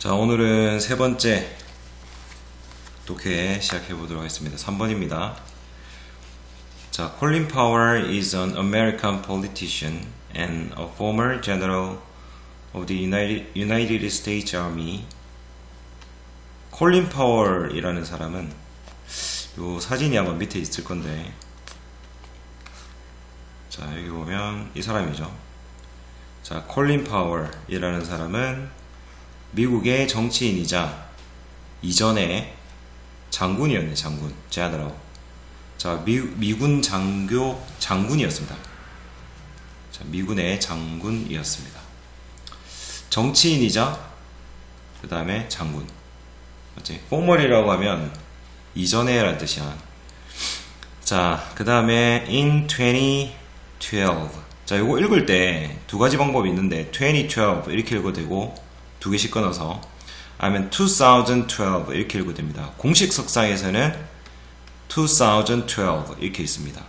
자, 오늘은 세 번째 독해 시작해 보도록 하겠습니다. 3번입니다. 자, Colin Powell is an American politician and a former general of the United, United States Army. 콜린 파월이라는 사람은 요 사진이 아마 밑에 있을 건데 자 여기 보면 이 사람이죠 자 콜린 파월이라는 사람은 미국의 정치인이자 이전에 장군이었네 장군 제너럴 자 미, 미군 장교 장군이었습니다 자 미군의 장군이었습니다 정치인이자 그 다음에 장군 맞지? 포멀이라고 하면 이전에 라는 뜻이야. 자, 그 다음에 in 2012. 자, 요거 읽을 때 두 가지 방법이 있는데 2012 이렇게 읽어도 되고 두 개씩 끊어서 아니면 2012 이렇게 읽어도 됩니다. 공식 석상에서는 2012 이렇게 있습니다.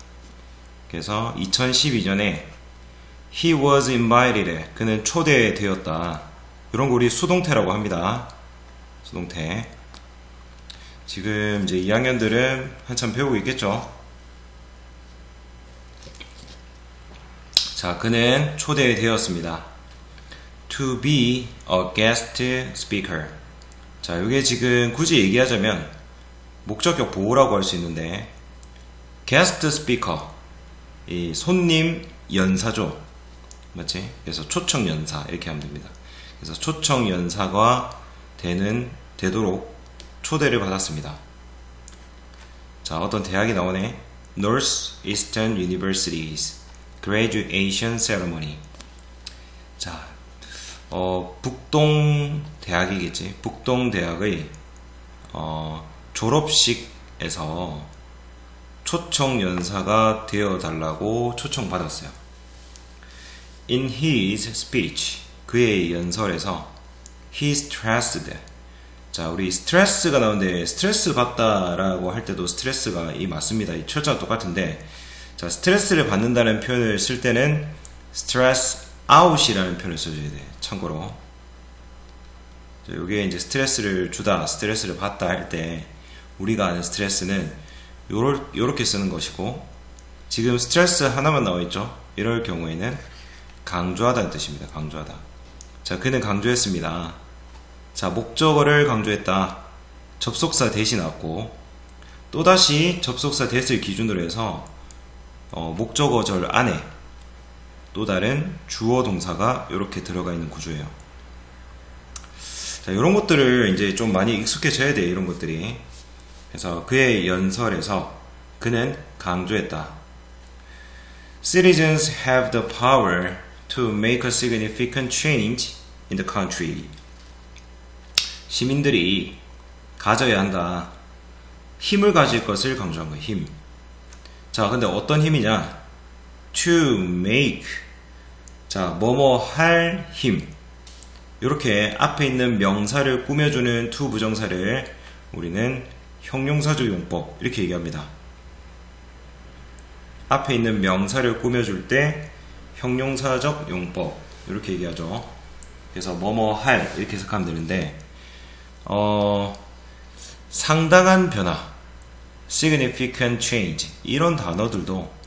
그래서 2012년에 he was invited. 그는 초대되었다. 이런 거 우리 수동태라고 합니다. 수동태. 지금 이제 2학년들은 한참 배우고 있겠죠? 자, 그는 초대되었습니다. To be a guest speaker. 자, 이게 지금 굳이 얘기하자면 목적격 보호라고 할 수 있는데 guest speaker. 이 손님 연사죠. 맞지? 그래서 초청 연사 이렇게 하면 됩니다. 그래서 초청 연사가 되는 되도록 초대를 받았습니다. 자, 어떤 대학이 나오네. Northeastern University's Graduation Ceremony. 자, 어, 북동 대학이겠지. 북동 대학의 어, 졸업식에서 초청 연사가 되어 달라고 초청 받았어요. In his speech, 그의 연설에서 he stressed 자, 우리 스트레스가 나오는데 스트레스 받다라고 할 때도 스트레스가 이 맞습니다. 이 철자가 똑같은데 자, 스트레스를 받는다는 표현을 쓸 때는 stress out이라는 표현을 써줘야 돼. 참고로. 자, 요게 이제 스트레스를 주다, 스트레스를 받다 할 때 우리가 아는 스트레스는 요럴, 요렇게 쓰는 것이고 지금 스트레스 하나만 나와 있죠. 이럴 경우에는 강조하다는 뜻입니다. 강조하다. 자, 그는 강조했습니다. 자, 목적어를 강조했다. 접속사 대신 왔고, 또다시 접속사 대을 기준으로 해서, 어, 목적어절 안에 또 다른 주어 동사가 이렇게 들어가 있는 구조예요. 자, 이런 것들을 이제 좀 많이 익숙해져야 돼요, 이런 것들이. 그래서 그의 연설에서 그는 강조했다. Citizens have the power to make a significant change in the country. 시민들이 가져야 한다. 힘을 가질 것을 강조한 거예요. 힘. 자, 근데 어떤 힘이냐? To make. 자, 뭐뭐 할 힘. 이렇게 앞에 있는 명사를 꾸며주는 to 부정사를 우리는 형용사적 용법 이렇게 얘기합니다. 앞에 있는 명사를 꾸며줄 때 형용사적 용법 이렇게 얘기하죠. 그래서 뭐뭐 할 이렇게 해석하면 되는데 어, 상당한 변화, significant change 이런 단어들도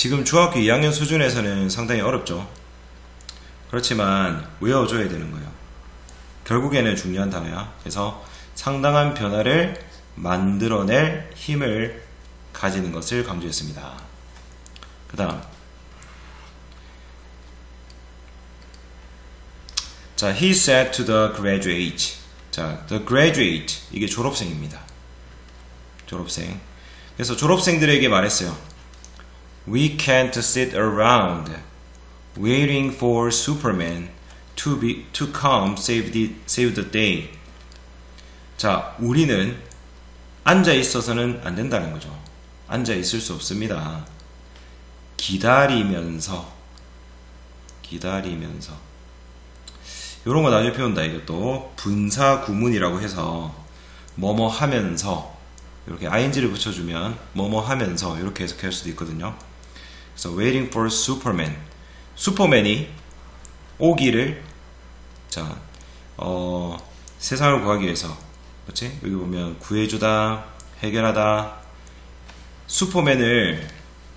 지금 중학교 2학년 수준에서는 상당히 어렵죠. 그렇지만 외워줘야 되는 거예요. 결국에는 중요한 단어야. 그래서 상당한 변화를 만들어낼 힘을 가지는 것을 강조했습니다. 그 다음 자, he said to the graduate 자, the graduate 이게 졸업생입니다. 졸업생. 그래서 졸업생들에게 말했어요. We can't sit around waiting for Superman to be to come save the save the day. 자, 우리는 앉아 있어서는 안 된다는 거죠. 앉아 있을 수 없습니다. 기다리면서 기다리면서 요런 거 나중에 배운다. 이것도 분사 구문이라고 해서 뭐뭐 하면서 이렇게 ing를 붙여주면 뭐뭐 하면서 이렇게 해석할 수도 있거든요. 그래서 waiting for Superman. 슈퍼맨이 오기를 자 어, 세상을 구하기 위해서 그렇지? 여기 보면 구해주다, 해결하다. 슈퍼맨을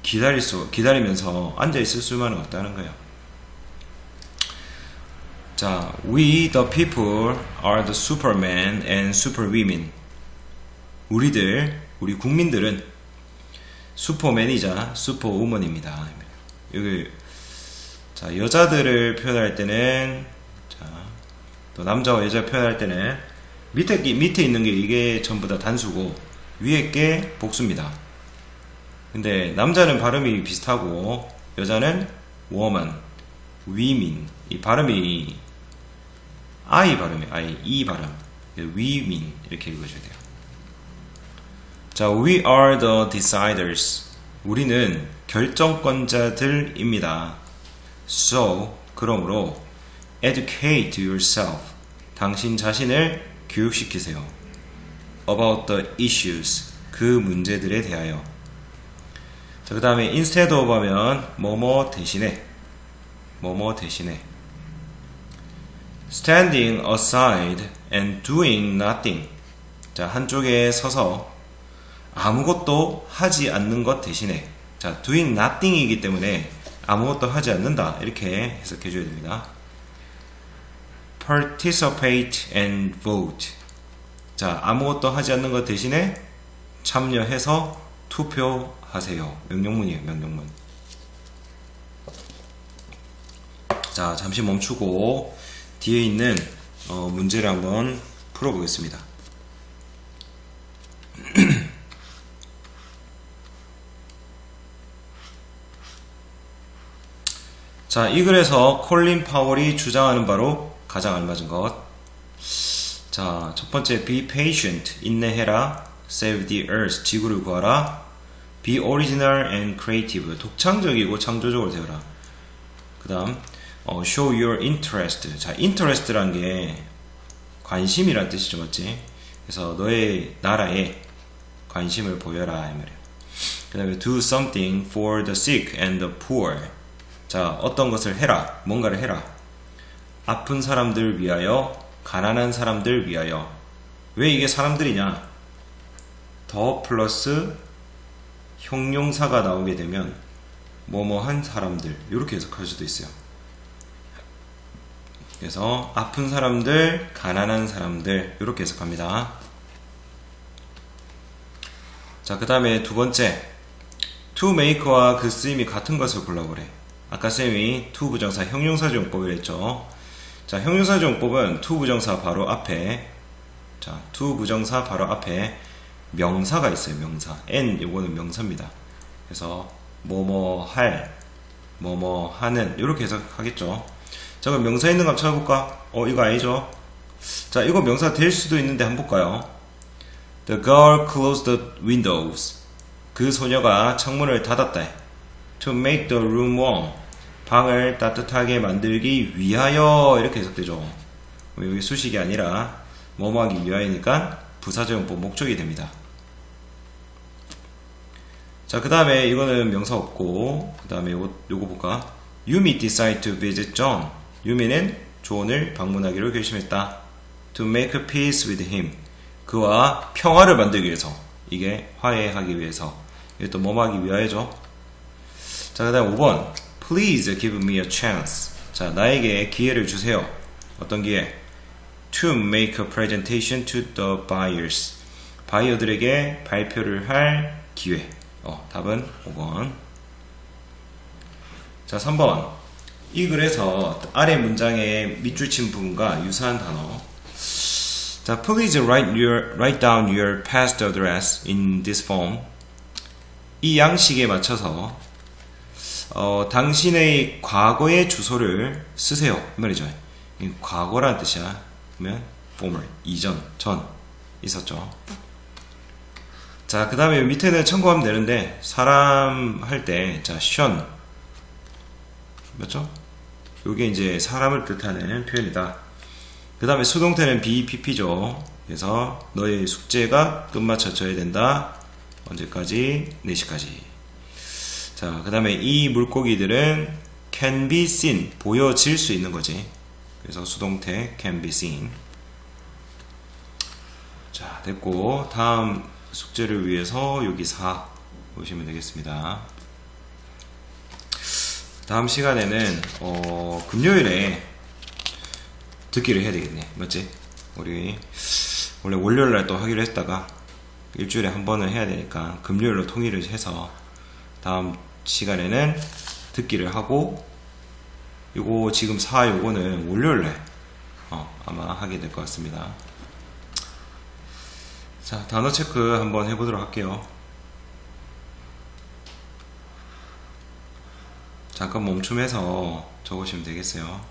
기다릴 수, 기다리면서 앉아 있을 수만은 없다는 거예요. 자, we the people are the superman and superwomen. 우리들, 우리 국민들은 슈퍼맨이자 슈퍼우먼입니다. 여기 자 여자들을 표현할 때는 자, 또 남자와 여자 표현할 때는 밑에 게- 밑에 있는 게 이게 전부 다 단수고 위에 게 복수입니다. 근데 남자는 발음이 비슷하고 여자는 woman, women 이 발음이 I 발음이 I E 발음 women 이렇게 읽어줘야 돼요. 자, we are the deciders. 우리는 결정권자들입니다. So, 그러므로 educate yourself. 당신 자신을 교육시키세요. About the issues. 그 문제들에 대하여. 자, 그 다음에 instead of 하면 뭐뭐 대신에 뭐뭐 대신에 standing aside and doing nothing. 자, 한쪽에 서서 아무것도 하지 않는 것 대신에 자, doing nothing이기 때문에 아무것도 하지 않는다. 이렇게 해석해 줘야 됩니다. participate and vote. 자, 아무것도 하지 않는 것 대신에 참여해서 투표하세요. 명령문이에요, 명령문. 자, 잠시 멈추고 뒤에 있는 어, 문제를 한번 풀어보겠습니다. 자, 이 글에서 콜린 파월이 주장하는 바로 가장 알맞은 것. 자, 첫 번째, be patient, 인내해라. save the earth, 지구를 구하라. be original and creative, 독창적이고 창조적으로 되어라. 그 다음, 어, show your interest. 자, interest란 게 관심이란 뜻이죠, 맞지? 그래서 너의 나라에 관심을 보여라. 그 다음에 do something for the sick and the poor. 자, 어떤 것을 해라. 뭔가를 해라. 아픈 사람들 위하여, 가난한 사람들 위하여. 왜 이게 사람들이냐? 더 플러스 형용사가 나오게 되면 뭐뭐한 사람들 이렇게 해석할 수도 있어요. 그래서 아픈 사람들, 가난한 사람들 이렇게 해석합니다. 자, 그 다음에 두 번째 to make와 그 쓰임이 같은 것을 골라보래. 아까 쌤이 to 부정사 형용사정법을 했죠. 자, 형용사정법은 to 부정사 바로 앞에 자, to 부정사 바로 앞에 명사가 있어요. 명사. n 요거는 명사입니다. 그래서 뭐뭐 할, 뭐뭐 하는 이렇게 해석하겠죠. 자, 그럼 명사 있는 거 한번 찾아볼까? 어, 이거 아니죠? 자, 이거 명사 될 수도 있는데 한번 볼까요? The girl closed the windows. 그 소녀가 창문을 닫았다. To make the room warm. 방을 따뜻하게 만들기 위하여 이렇게 해석되죠. 여기 수식이 아니라 뭐뭐 하기 위하여니까 부사적용법 목적이 됩니다. 자, 그 다음에 이거는 명사 없고, 그 다음에 요거, 요거 볼까? 유미 decide to visit John. 유미는 존을 방문하기로 결심했다. To make peace with him. 그와 평화를 만들기 위해서. 이게 화해하기 위해서. 이게 또 뭐뭐 하기 위하여죠. 자, 그 다음 5번. Please give me a chance. 자, 나에게 기회를 주세요. 어떤 기회? To make a presentation to the buyers. 바이어들에게 발표를 할 기회. 어, 답은 5번. 자, 3번. 이 글에서 아래 문장의 밑줄 친 부분과 유사한 단어. 자, please write your write down your past address in this form. 이 양식에 맞춰서 어, 당신의 과거의 주소를 쓰세요. 이 말이죠. 이 과거라는 뜻이야. 그러면 former, 이전, 전 있었죠. 자, 그 다음에 밑에는 참고하면 되는데 사람 할 때, 자, 션 맞죠? 요게 이제 사람을 뜻하는 표현이다. 그 다음에 수동태는 BPP죠. 그래서 너의 숙제가 끝마쳐져야 된다. 언제까지? 4시까지. 자, 그 다음에 이 물고기들은 can be seen, 보여질 수 있는 거지. 그래서 수동태 can be seen. 자, 됐고 다음 숙제를 위해서 여기 4 보시면 되겠습니다. 다음 시간에는 어, 금요일에 듣기를 해야 되겠네. 맞지? 우리 원래 월요일 날 또 하기로 했다가 일주일에 한 번은 해야 되니까 금요일로 통일을 해서 다음 시간에는 듣기를 하고 요거 지금 4 요거는 월요일 날 어, 아마 하게 될 것 같습니다. 자, 단어 체크 한번 해보도록 할게요. 잠깐 멈춤해서 적으시면 되겠어요.